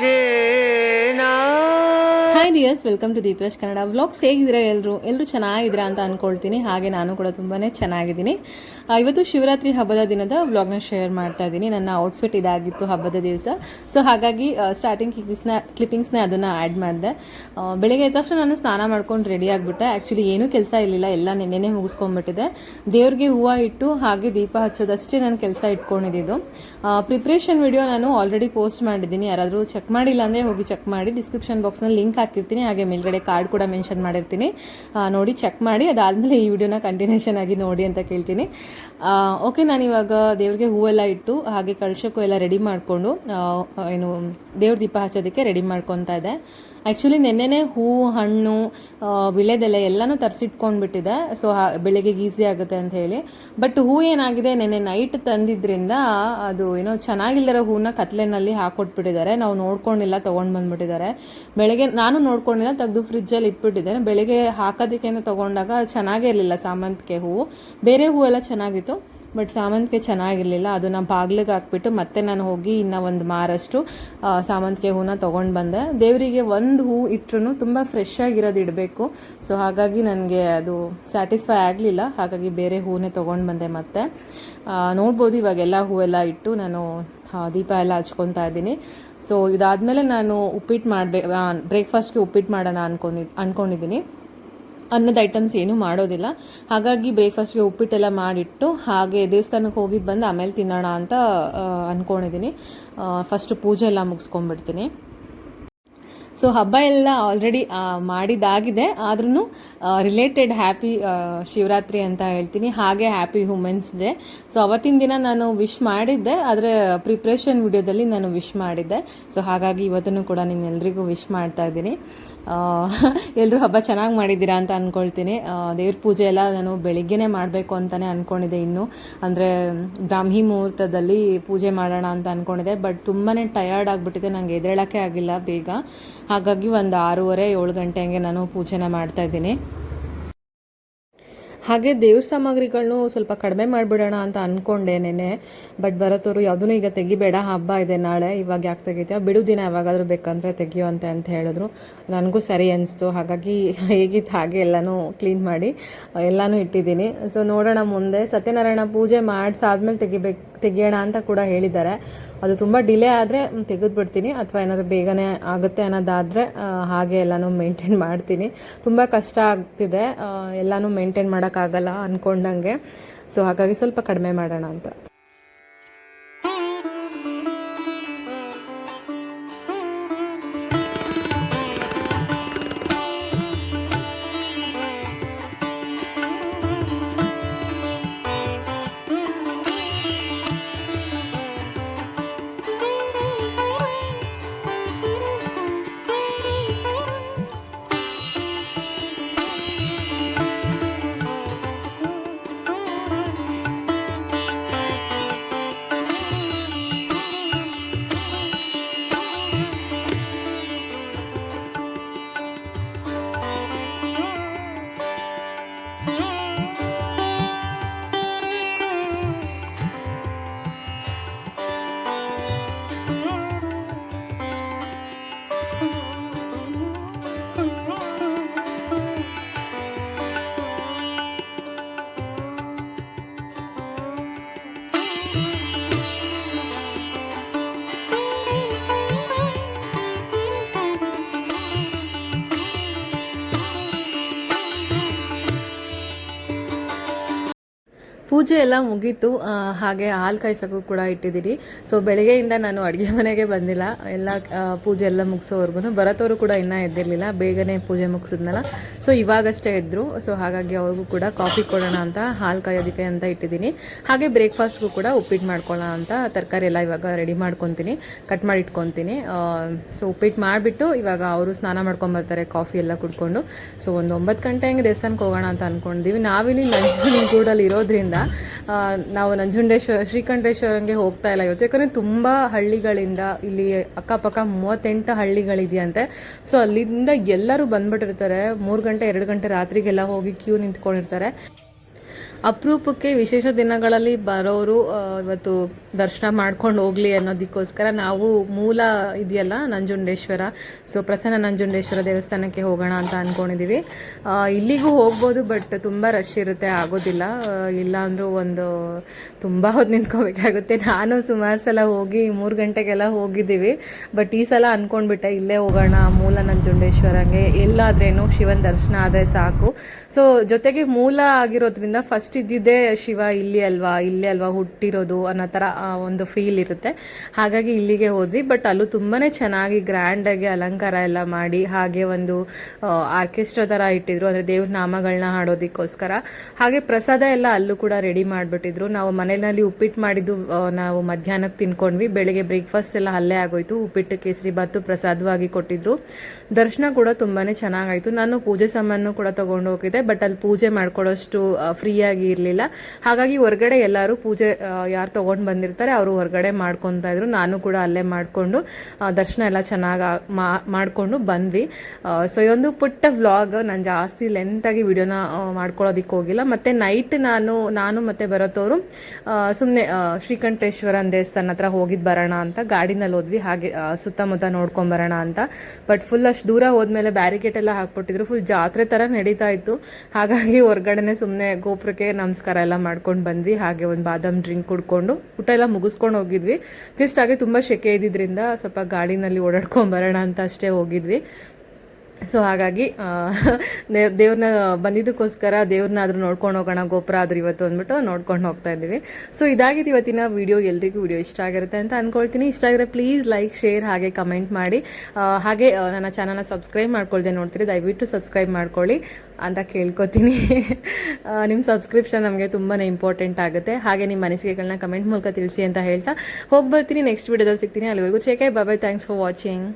रे hi dears welcome to Deepraj Kannada vlogs ಹೇಗಿದ್ದೀರಾ ಎಲ್ಲರೂ ಎಲ್ಲರೂ ಚೆನ್ನಾಗಿದ್ದೀರಾ ಅಂತ ಅನ್ಕೊಳ್ತೀನಿ. ಹಾಗೆ ನಾನು ಕೂಡ ತುಂಬಾ ಚೆನ್ನಾಗಿದ್ದೀನಿ. ಇವತ್ತು ಶಿವರಾತ್ರಿ ಹಬ್ಬದ ದಿನದ ವ್ಲಾಗ್ನ ಶೇರ್ ಮಾಡ್ತಾ ಇದ್ದೀನಿ. ನನ್ನ ಔಟ್ಫಿಟ್ ಇದಾಗಿತ್ತು ಹಬ್ಬದ ದಿವಸ. ಸೊ ಹಾಗಾಗಿ ಸ್ಟಾರ್ಟಿಂಗ್ ಕ್ಲಿಪ್ಸ್ನ ಕ್ಲಿಪ್ಪಿಂಗ್ಸ್ನ ಅದನ್ನು ಆ್ಯಡ್ ಮಾಡಿದೆ. ಬೆಳಗ್ಗೆ ಎದ್ದ ತಕ್ಷಣ ನಾನು ಸ್ನಾನ ಮಾಡ್ಕೊಂಡು ರೆಡಿ ಆಗಿಬಿಟ್ಟೆ. ಆ್ಯಕ್ಚುಲಿ ಏನೂ ಕೆಲಸ ಇರಲಿಲ್ಲ. ಎಲ್ಲ ನೆನ್ನೆನೇ ಮುಗಿಸ್ಕೊಂಡ್ಬಿಟ್ಟಿದೆ. ದೇವ್ರಿಗೆ ಹೂವು ಇಟ್ಟು, ಹಾಗೆ ದೀಪ ಹಚ್ಚೋದಷ್ಟೇ ನಾನು ಕೆಲಸ ಇಟ್ಕೊಂಡಿದ್ದು. ಪ್ರಿಪ್ರೇಷನ್ ವಿಡಿಯೋ ನಾನು ಆಲ್ರೆಡಿ ಪೋಸ್ಟ್ ಮಾಡಿದ್ದೀನಿ. ಯಾರಾದರೂ ಚೆಕ್ ಮಾಡಿಲ್ಲ ಅಂದರೆ ಹೋಗಿ ಚೆಕ್ ಮಾಡಿ. ಡಿಸ್ಕ್ರಿಪ್ಷನ್ ಬಾಕ್ಸ್ನಲ್ಲಿ ಲಿಂಕ್ ಹಾಕಿರ್ತೀನಿ. ಹಾಗೆ ಮೇಲ್ಗಡೆ ಕಾರ್ಡ್ ಕೂಡ ಮೆನ್ಷನ್ ಮಾಡಿರ್ತೀನಿ. ನೋಡಿ ಚೆಕ್ ಮಾಡಿ. ಅದಾದಮೇಲೆ ಈ ವಿಡಿಯೋನ ಕಂಟಿನ್ಯೂಷನ್ ಆಗಿ ನೋಡಿ ಅಂತ ಕೇಳ್ತೀನಿ. ಓಕೆ ನಾನು ಇವಾಗ ದೇವ್ರಿಗೆ ಹೂವೆಲ್ಲ ಇಟ್ಟು, ಹಾಗೆ ಕಳ್ಸೋಕ್ಕೂ ಎಲ್ಲ ರೆಡಿ ಮಾಡಿಕೊಂಡು ಏನು, ದೇವ್ರ ದೀಪ ಹಚ್ಚೋದಕ್ಕೆ ರೆಡಿ ಮಾಡ್ಕೊತಾ ಇದ್ದೆ. ಆ್ಯಕ್ಚುಲಿ ನೆನ್ನೆನೇ ಹೂವು ಹಣ್ಣು ವಿಳೆದೆಲೆ ಎಲ್ಲನೂ ತರಿಸಿಟ್ಕೊಂಡ್ಬಿಟ್ಟಿದೆ. ಸೊ ಬೆಳಗ್ಗೆ ಈಸಿ ಆಗುತ್ತೆ ಅಂತ ಹೇಳಿ. ಬಟ್ ಹೂ ಏನಾಗಿದೆ? ನೆನ್ನೆ ನೈಟ್ ತಂದಿದ್ದರಿಂದ ಅದು ಏನೋ ಚೆನ್ನಾಗಿಲ್ಲರೋ ಹೂವನ್ನ ಕತ್ಲೆನಲ್ಲಿ ಹಾಕೊಟ್ಬಿಟ್ಟಿದ್ದಾರೆ. ನಾವು ನೋಡ್ಕೊಂಡಿಲ್ಲ, ತೊಗೊಂಡು ಬಂದ್ಬಿಟ್ಟಿದ್ದಾರೆ. ಬೆಳಗ್ಗೆ ನಾನು ನೋಡ್ಕೊಂಡಿಲ್ಲ, ತೆಗೆದು ಫ್ರಿಜ್ಜಲ್ಲಿ ಇಟ್ಬಿಟ್ಟಿದ್ದೇನೆ. ಬೆಳಗ್ಗೆ ಹಾಕೋದಕ್ಕೆ ತೊಗೊಂಡಾಗ ಚೆನ್ನಾಗೇ ಇರಲಿಲ್ಲ ಸಾಮಂತಿಗೆ ಹೂವು ಬೇರೆ ಹೂವೆಲ್ಲ ಚೆನ್ನಾಗಿತ್ತು. ಬಟ್ ಸಾಮಂತಿಗೆ ಚೆನ್ನಾಗಿರಲಿಲ್ಲ. ನಾನು ಬಾಗ್ಲಿಗೆ ಹಾಕ್ಬಿಟ್ಟು ಮತ್ತೆ ನಾನು ಹೋಗಿ ಇನ್ನು ಒಂದು ಮಾರಷ್ಟು ಸಾಮಂತಿಗೆ ಹೂನ ತೊಗೊಂಡು ಬಂದೆ. ದೇವರಿಗೆ ಒಂದು ಹೂ ಇಟ್ಟರು ತುಂಬ ಫ್ರೆಶ್ ಆಗಿರೋದು ಇಡಬೇಕು. ಸೊ ಹಾಗಾಗಿ ನನಗೆ ಅದು ಸ್ಯಾಟಿಸ್ಫೈ ಆಗಲಿಲ್ಲ. ಹಾಗಾಗಿ ಬೇರೆ ಹೂನೇ ತೊಗೊಂಡು ಬಂದೆ ಮತ್ತೆ. ನೋಡ್ಬೋದು ಇವಾಗೆಲ್ಲ ಹೂವೆಲ್ಲ ಇಟ್ಟು ನಾನು ದೀಪ ಎಲ್ಲ ಹಚ್ಕೊತಾ ಇದ್ದೀನಿ. ಸೊ ಇದಾದಮೇಲೆ ನಾನು ಉಪ್ಪಿಟ್ಟು ಮಾಡಬೇಕು ಬ್ರೇಕ್ಫಾಸ್ಟ್ಗೆ ಉಪ್ಪಿಟ್ಟು ಮಾಡೋಣ ಅನ್ಕೊಂಡಿ ಅಂದ್ಕೊಂಡಿದ್ದೀನಿ ಅನ್ನದ ಐಟಮ್ಸ್ ಏನೂ ಮಾಡೋದಿಲ್ಲ. ಹಾಗಾಗಿ ಬ್ರೇಕ್ಫಾಸ್ಟ್ಗೆ ಉಪ್ಪಿಟ್ಟೆಲ್ಲ ಮಾಡಿಟ್ಟು ಹಾಗೆ ದೇವಸ್ಥಾನಕ್ಕೆ ಹೋಗಿದ್ದು ಬಂದು ಆಮೇಲೆ ತಿನ್ನೋಣ ಅಂತ ಅಂದ್ಕೊಂಡಿದ್ದೀನಿ ಫಸ್ಟ್ ಪೂಜೆ ಎಲ್ಲ ಮುಗಿಸ್ಕೊಂಡ್ಬಿಡ್ತೀನಿ. ಸೊ ಹಬ್ಬ ಎಲ್ಲ ಆಲ್ರೆಡಿ ಮಾಡಿದಾಗಿದೆ ಆದ್ರೂ ರಿಲೇಟೆಡ್ ಹ್ಯಾಪಿ ಶಿವರಾತ್ರಿ ಅಂತ ಹೇಳ್ತೀನಿ. ಹಾಗೆ ಹ್ಯಾಪಿ ವುಮೆನ್ಸ್ ಡೇ ಸೊ ಅವತ್ತಿನ ದಿನ ನಾನು ವಿಶ್ ಮಾಡಿದ್ದೆ. ಆದರೆ ಪ್ರಿಪ್ರೇಷನ್ ವಿಡಿಯೋದಲ್ಲಿ ನಾನು ವಿಶ್ ಮಾಡಿದ್ದೆ. ಸೊ ಹಾಗಾಗಿ ಇವತ್ತೂ ಕೂಡ ನಿಮ್ಮೆಲ್ಲರಿಗೂ ವಿಶ್ ಮಾಡ್ತಾ ಇದ್ದೀನಿ. ಎಲ್ಲರೂ ಹಬ್ಬ ಚೆನ್ನಾಗಿ ಮಾಡಿದ್ದೀರಾ ಅಂತ ಅಂದ್ಕೊಳ್ತೀನಿ ದೇವ್ರ ಪೂಜೆ ಎಲ್ಲ ನಾನು ಬೆಳಿಗ್ಗೆನೇ ಮಾಡಬೇಕು ಅಂತಲೇ ಅಂದ್ಕೊಂಡಿದ್ದೆ ಇನ್ನು. ಅಂದರೆ, ಬ್ರಾಹ್ಮಿ ಮುಹೂರ್ತದಲ್ಲಿ ಪೂಜೆ ಮಾಡೋಣ ಅಂತ ಅಂದ್ಕೊಂಡಿದ್ದೆ ಬಟ್ ತುಂಬಾ ಟಯರ್ಡ್ ಆಗಿಬಿಟ್ಟಿದೆ. ನನಗೆ ಎದೇಳೋಕ್ಕೆ ಆಗಿಲ್ಲ ಬೇಗ. ಹಾಗಾಗಿ ಒಂದು ಆರೂವರೆ ಏಳು ಗಂಟೆ ಹಂಗೆ ನಾನು ಪೂಜೆನ ಮಾಡ್ತಾ ಇದ್ದೀನಿ. ಹಾಗೆ ದೇವ್ರ ಸಾಮಗ್ರಿಗಳನ್ನು ಸ್ವಲ್ಪ ಕಡಿಮೆ ಮಾಡಿಬಿಡೋಣ ಅಂತ ಅಂದ್ಕೊಂಡೆ ನೆನೆ ಬಟ್ ಬರತ್ತವರು ಯಾವುದೂ ಈಗ ತೆಗಿಬೇಡ, ಹಬ್ಬ ಇದೆ ನಾಳೆ, ಇವಾಗ ಯಾಕೆ ತೆಗಿತೀಯ? ಬಿಡು ದಿನ ಯಾವಾಗಾದರೂ ಬೇಕಂದರೆ ತೆಗಿಯೋ ಅಂತ ಅಂತ ಹೇಳಿದ್ರು. ನನಗೂ ಸರಿ ಅನಿಸ್ತು. ಹಾಗಾಗಿ ಹೇಗಿತ್ತು ಹಾಗೆ ಎಲ್ಲನೂ ಕ್ಲೀನ್ ಮಾಡಿ, ಎಲ್ಲನೂ ಇಟ್ಟಿದ್ದೀನಿ. ಸೊ ನೋಡೋಣ ಮುಂದೆ. ಸತ್ಯನಾರಾಯಣ ಪೂಜೆ ಮಾಡಿಸಾದ್ಮೇಲೆ ತೆಗಿಬೇಕು. ತೆಗಿಯೋಣ ಅಂತ ಕೂಡ ಹೇಳಿದ್ದಾರೆ. ಅದು ತುಂಬ ಡಿಲೇ ಆದರೆ ತೆಗೆದುಬಿಡ್ತೀನಿ. ಅಥವಾ ಏನಾದರೂ ಬೇಗನೆ ಆಗುತ್ತೆ ಅನ್ನೋದಾದರೆ ಹಾಗೆ ಎಲ್ಲನೂ ಮೇಂಟೈನ್ ಮಾಡ್ತೀನಿ. ತುಂಬ ಕಷ್ಟ ಆಗ್ತಿದೆ. ಎಲ್ಲನೂ ಮೇಂಟೈನ್ ಮಾಡೋಕ್ಕಾಗಲ್ಲ ಅಂದ್ಕೊಂಡಂಗೆ ಸೊ ಹಾಗಾಗಿ ಸ್ವಲ್ಪ ಕಡಿಮೆ ಮಾಡೋಣ ಅಂತ. ಪೂಜೆ ಎಲ್ಲ ಮುಗೀತು ಹಾಗೆ ಹಾಲು ಕಾಯಿಸೋಕ್ಕೂ ಕೂಡ ಇಟ್ಟಿದ್ದೀರಿ ಸೊ ಬೆಳಗ್ಗೆಯಿಂದ ನಾನು ಅಡುಗೆ ಮನೆಗೆ ಬಂದಿಲ್ಲ. ಎಲ್ಲ ಪೂಜೆ ಎಲ್ಲ ಮುಗಿಸೋವರೆಗೂ ಬರತ್ತವರು ಕೂಡ ಇನ್ನೂ ಎದ್ದಿರಲಿಲ್ಲ. ಬೇಗನೆ ಪೂಜೆ ಮುಗಿಸಿದ್ನಲ್ಲ. ಸೊ ಇವಾಗಷ್ಟೇ ಇದ್ದರು ಸೊ ಹಾಗಾಗಿ ಅವ್ರಿಗೂ ಕೂಡ ಕಾಫಿ ಕೊಡೋಣ ಅಂತ, ಹಾಲು ಕಾಯೋದಕ್ಕೆ ಅಂತ ಇಟ್ಟಿದ್ದೀನಿ ಹಾಗೆ ಬ್ರೇಕ್ಫಾಸ್ಟ್ಗೂ ಕೂಡ ಉಪ್ಪಿಟ್ಟು ಮಾಡ್ಕೊಳ್ಳೋಣ ಅಂತ ತರಕಾರಿ ಎಲ್ಲ ಇವಾಗ ರೆಡಿ ಮಾಡ್ಕೊತೀನಿ. ಕಟ್ ಮಾಡಿ ಇಟ್ಕೊತೀನಿ. ಸೊ ಉಪ್ಪಿಟ್ಟು ಮಾಡಿಬಿಟ್ಟು ಇವಾಗ ಅವರು ಸ್ನಾನ ಮಾಡ್ಕೊಂಬರ್ತಾರೆ ಕಾಫಿ ಎಲ್ಲ ಕುಡ್ಕೊಂಡು. ಸೊ ಒಂದು ಒಂಬತ್ತು ಗಂಟೆ ಹೆಂಗೆ ದೇವಸ್ಥಾನಕ್ಕೆ ಹೋಗೋಣ ಅಂತ ಅಂದ್ಕೊಂಡಿದ್ದೀವಿ ನಾವಿಲ್ಲಿ ನಂಜನಗೂಡಲ್ಲಿ ಇರೋದ್ರಿಂದ ನಾವು ನಂಜುಂಡೇಶ್ವರ ಶ್ರೀಕಂಠೇಶ್ವರಂಗೆ ಹೋಗ್ತಾ ಇಲ್ಲ ಇವತ್ತು. ಯಾಕಂದರೆ ತುಂಬ ಹಳ್ಳಿಗಳಿಂದ ಇಲ್ಲಿ ಅಕ್ಕಪಕ್ಕ ಮೂವತ್ತೆಂಟು ಹಳ್ಳಿಗಳಿದೆಯಂತೆ. ಸೊ ಅಲ್ಲಿಂದ ಎಲ್ಲರೂ ಬಂದ್ಬಿಟ್ಟಿರ್ತಾರೆ. ಮೂರು ಗಂಟೆ, ಎರಡು ಗಂಟೆ ರಾತ್ರಿಗೆಲ್ಲ ಹೋಗಿ ಕ್ಯೂ ನಿಂತ್ಕೊಂಡಿರ್ತಾರೆ. ಅಪರೂಪಕ್ಕೆ ವಿಶೇಷ ದಿನಗಳಲ್ಲಿ ಬರೋರು ಇವತ್ತು ದರ್ಶನ ಮಾಡ್ಕೊಂಡು ಹೋಗ್ಲಿ ಅನ್ನೋದಕ್ಕೋಸ್ಕರ ನಾವು ಮೂಲ ಇದೆಯಲ್ಲ ನಂಜುಂಡೇಶ್ವರ. ಸೊ ಪ್ರಸನ್ನ ನಂಜುಂಡೇಶ್ವರ ದೇವಸ್ಥಾನಕ್ಕೆ ಹೋಗೋಣ ಅಂತ ಅಂದ್ಕೊಂಡಿದ್ದೀವಿ ಇಲ್ಲಿಗೂ ಹೋಗ್ಬೋದು ಬಟ್ ತುಂಬ ರಶ್ ಇರುತ್ತೆ, ಆಗೋದಿಲ್ಲ. ಇಲ್ಲ ಅಂದರೂ ಒಂದು ತುಂಬ ಹೊತ್ತು ನಿಂತ್ಕೋಬೇಕಾಗುತ್ತೆ. ನಾನು ಸುಮಾರು ಸಲ ಹೋಗಿ ಮೂರು ಗಂಟೆಗೆಲ್ಲ ಹೋಗಿದ್ದೀವಿ. ಬಟ್ ಈ ಸಲ ಅಂದ್ಕೊಂಡ್ಬಿಟ್ಟೆ ಇಲ್ಲೇ ಹೋಗೋಣ, ಮೂಲ ನಂಜುಂಡೇಶ್ವರಂಗೆ. ಎಲ್ಲಾದ್ರೇನು ಶಿವನ ದರ್ಶನ ಆದರೆ ಸಾಕು. ಸೊ ಜೊತೆಗೆ ಮೂಲ ಆಗಿರೋದ್ರಿಂದ ಫಸ್ಟ್ ಇದ್ದಿದ್ದೇ ಶಿವ ಇಲ್ಲಿ ಅಲ್ವಾ, ಇಲ್ಲೇ ಅಲ್ವಾ ಹುಟ್ಟಿರೋದು ಅನ್ನೋ ಥರ ಒಂದು ಫೀಲ್ ಇರುತ್ತೆ. ಹಾಗಾಗಿ ಇಲ್ಲಿಗೆ ಹೋದ್ವಿ. ಬಟ್ ಅಲ್ಲೂ ತುಂಬಾ ಚೆನ್ನಾಗಿ ಗ್ರ್ಯಾಂಡಾಗಿ ಅಲಂಕಾರ ಎಲ್ಲ ಮಾಡಿ, ಹಾಗೆ ಒಂದು ಆರ್ಕೆಸ್ಟ್ರಾ ಥರ ಇಟ್ಟಿದ್ರು. ಅಂದರೆ ದೇವ್ರ ನಾಮಗಳನ್ನ ಹಾಡೋದಕ್ಕೋಸ್ಕರ. ಹಾಗೆ ಪ್ರಸಾದ ಎಲ್ಲ ಅಲ್ಲೂ ಕೂಡ ರೆಡಿ ಮಾಡಿಬಿಟ್ಟಿದ್ರು. ನಾವು ಮನೆಯಲ್ಲಿ ಉಪ್ಪಿಟ್ಟು ಮಾಡಿದ್ದು ನಾವು ಮಧ್ಯಾಹ್ನಕ್ಕೆ ತಿನ್ಕೊಂಡ್ವಿ. ಬೆಳಿಗ್ಗೆ ಬ್ರೇಕ್ಫಾಸ್ಟ್ ಎಲ್ಲ ಅಲ್ಲೇ ಆಗೋಯ್ತು. ಉಪ್ಪಿಟ್ಟು, ಕೇಸರಿ ಬಾತು ಪ್ರಸಾದವಾಗಿ ಕೊಟ್ಟಿದ್ರು. ದರ್ಶನ ಕೂಡ ತುಂಬಾ ಚೆನ್ನಾಗಾಯ್ತು. ನಾನು ಪೂಜೆ ಸಾಮಾನು ಕೂಡ ತಗೊಂಡು ಹೋಗಿದ್ದೆ. ಬಟ್ ಅಲ್ಲಿ ಪೂಜೆ ಮಾಡ್ಕೊಡೋಷ್ಟು ಫ್ರೀಯಾಗಿ ಇರಲಿಲ್ಲ. ಹಾಗಾಗಿ ಹೊರಗಡೆ ಎಲ್ಲರೂ ಪೂಜೆ ಯಾರು ತೊಗೊಂಡು ಬಂದಿರ್ತಾರೆ ಅವರು ಹೊರಗಡೆ ಮಾಡ್ಕೊತಾ ಇದ್ರು. ನಾನು ಕೂಡ ಅಲ್ಲೇ ಮಾಡಿಕೊಂಡು ದರ್ಶನ ಎಲ್ಲ ಚೆನ್ನಾಗಿ ಮಾಡಿಕೊಂಡು ಬಂದ್ವಿ. ಸೊ ಇದೊಂದು ಪುಟ್ಟ ವ್ಲಾಗ್. ನಾನು ಜಾಸ್ತಿ ಲೆಂತಾಗಿ ವಿಡಿಯೋನ ಮಾಡ್ಕೊಳ್ಳೋದಿಕ್ಕೆ ಹೋಗಿಲ್ಲ. ಮತ್ತು ನೈಟ್ ನಾನು ನಾನು ಮತ್ತು ಬರೋತವರು ಸುಮ್ಮನೆ ಶ್ರೀಕಂಠೇಶ್ವರನ ದೇವಸ್ಥಾನ ಹತ್ರ ಹೋಗಿದ್ದು ಬರೋಣ ಅಂತ. ಗಾಡಿನಲ್ಲಿ ಹೋದ್ವಿ. ಹಾಗೆ ಸುತ್ತಮುತ್ತ ನೋಡ್ಕೊಂಬರೋಣ ಅಂತ. ಬಟ್ ಫುಲ್ ಅಷ್ಟು ದೂರ ಹೋದ್ಮೇಲೆ ಬ್ಯಾರಿಕೇಡ್ ಎಲ್ಲ ಹಾಕ್ಬಿಟ್ಟಿದ್ರು. ಫುಲ್ ಜಾತ್ರೆ ಥರ ನಡೀತಾ ಇತ್ತು. ಹಾಗಾಗಿ ಹೊರಗಡೆನೆ ಸುಮ್ಮನೆ ಗೋಪುರಕ್ಕೆ ನಮಸ್ಕಾರ ಎಲ್ಲ ಮಾಡ್ಕೊಂಡು ಬಂದ್ವಿ. ಹಾಗೆ ಒಂದು ಬಾದಾಮ್ ಡ್ರಿಂಕ್ ಕುಡ್ಕೊಂಡು ಊಟ ಎಲ್ಲ ಮುಗಿಸ್ಕೊಂಡು ಹೋಗಿದ್ವಿ. ಜಸ್ಟ್ ಹಾಗೆ ತುಂಬ ಸೆಕೆ ಇದ್ದಿದ್ದರಿಂದ ಸ್ವಲ್ಪ ಗಾಡಿನಲ್ಲಿ ಓಡಾಡ್ಕೊಂಡು ಬರೋಣ ಅಂತ ಅಷ್ಟೇ ಹೋಗಿದ್ವಿ. ಸೊ ಹಾಗಾಗಿ ದೇವ್ರನ್ನ ಬಂದಿದ್ದಕ್ಕೋಸ್ಕರ ದೇವ್ರನ್ನ ಆದರೂ ನೋಡ್ಕೊಂಡು ಹೋಗೋಣ, ಗೋಪುರ ಆದರೂ ಇವತ್ತು ಅಂದ್ಬಿಟ್ಟು ನೋಡ್ಕೊಂಡು ಹೋಗ್ತಾ ಇದ್ದೀವಿ. ಸೊ ಇದಾಗಿತ್ತು ಇವತ್ತಿನ ವಿಡಿಯೋ ಎಲ್ರಿಗೂ ವಿಡಿಯೋ ಇಷ್ಟ ಆಗಿರುತ್ತೆ ಅಂತ ಅಂದ್ಕೊಳ್ತೀನಿ ಇಷ್ಟ ಆಗಿದ್ರೆ ಪ್ಲೀಸ್ ಲೈಕ್ ಶೇರ್ ಹಾಗೆ ಕಮೆಂಟ್ ಮಾಡಿ. ಹಾಗೆ ನನ್ನ ಚಾನಲ್ನ ಸಬ್ಸ್ಕ್ರೈಬ್ ಮಾಡ್ಕೊಳ್ದೆ ನೋಡ್ತೀರಿ. ದಯವಿಟ್ಟು ಸಬ್ಸ್ಕ್ರೈಬ್ ಮಾಡ್ಕೊಳ್ಳಿ ಅಂತ ಕೇಳ್ಕೊತೀನಿ. ನಿಮ್ಮ ಸಬ್ಸ್ಕ್ರಿಪ್ಷನ್ ನಮಗೆ ತುಂಬಾ ಇಂಪಾರ್ಟೆಂಟ್ ಆಗುತ್ತೆ. ಹಾಗೆ ನಿಮ್ಮ ಅನಿಸಿಕೆಗಳನ್ನ ಕಮೆಂಟ್ ಮೂಲಕ ತಿಳಿಸಿ ಅಂತ ಹೇಳ್ತಾ ಹೋಗಿ ಬರ್ತೀನಿ ನೆಕ್ಸ್ಟ್ ವಿಡಿಯೋದಲ್ಲಿ ಸಿಗ್ತೀನಿ. ಅಲ್ಲಿವರೆಗೂ ಚೇಕೆ ಬಾಯ್ ಥ್ಯಾಂಕ್ಸ್ ಫಾರ್ ವಾಚಿಂಗ್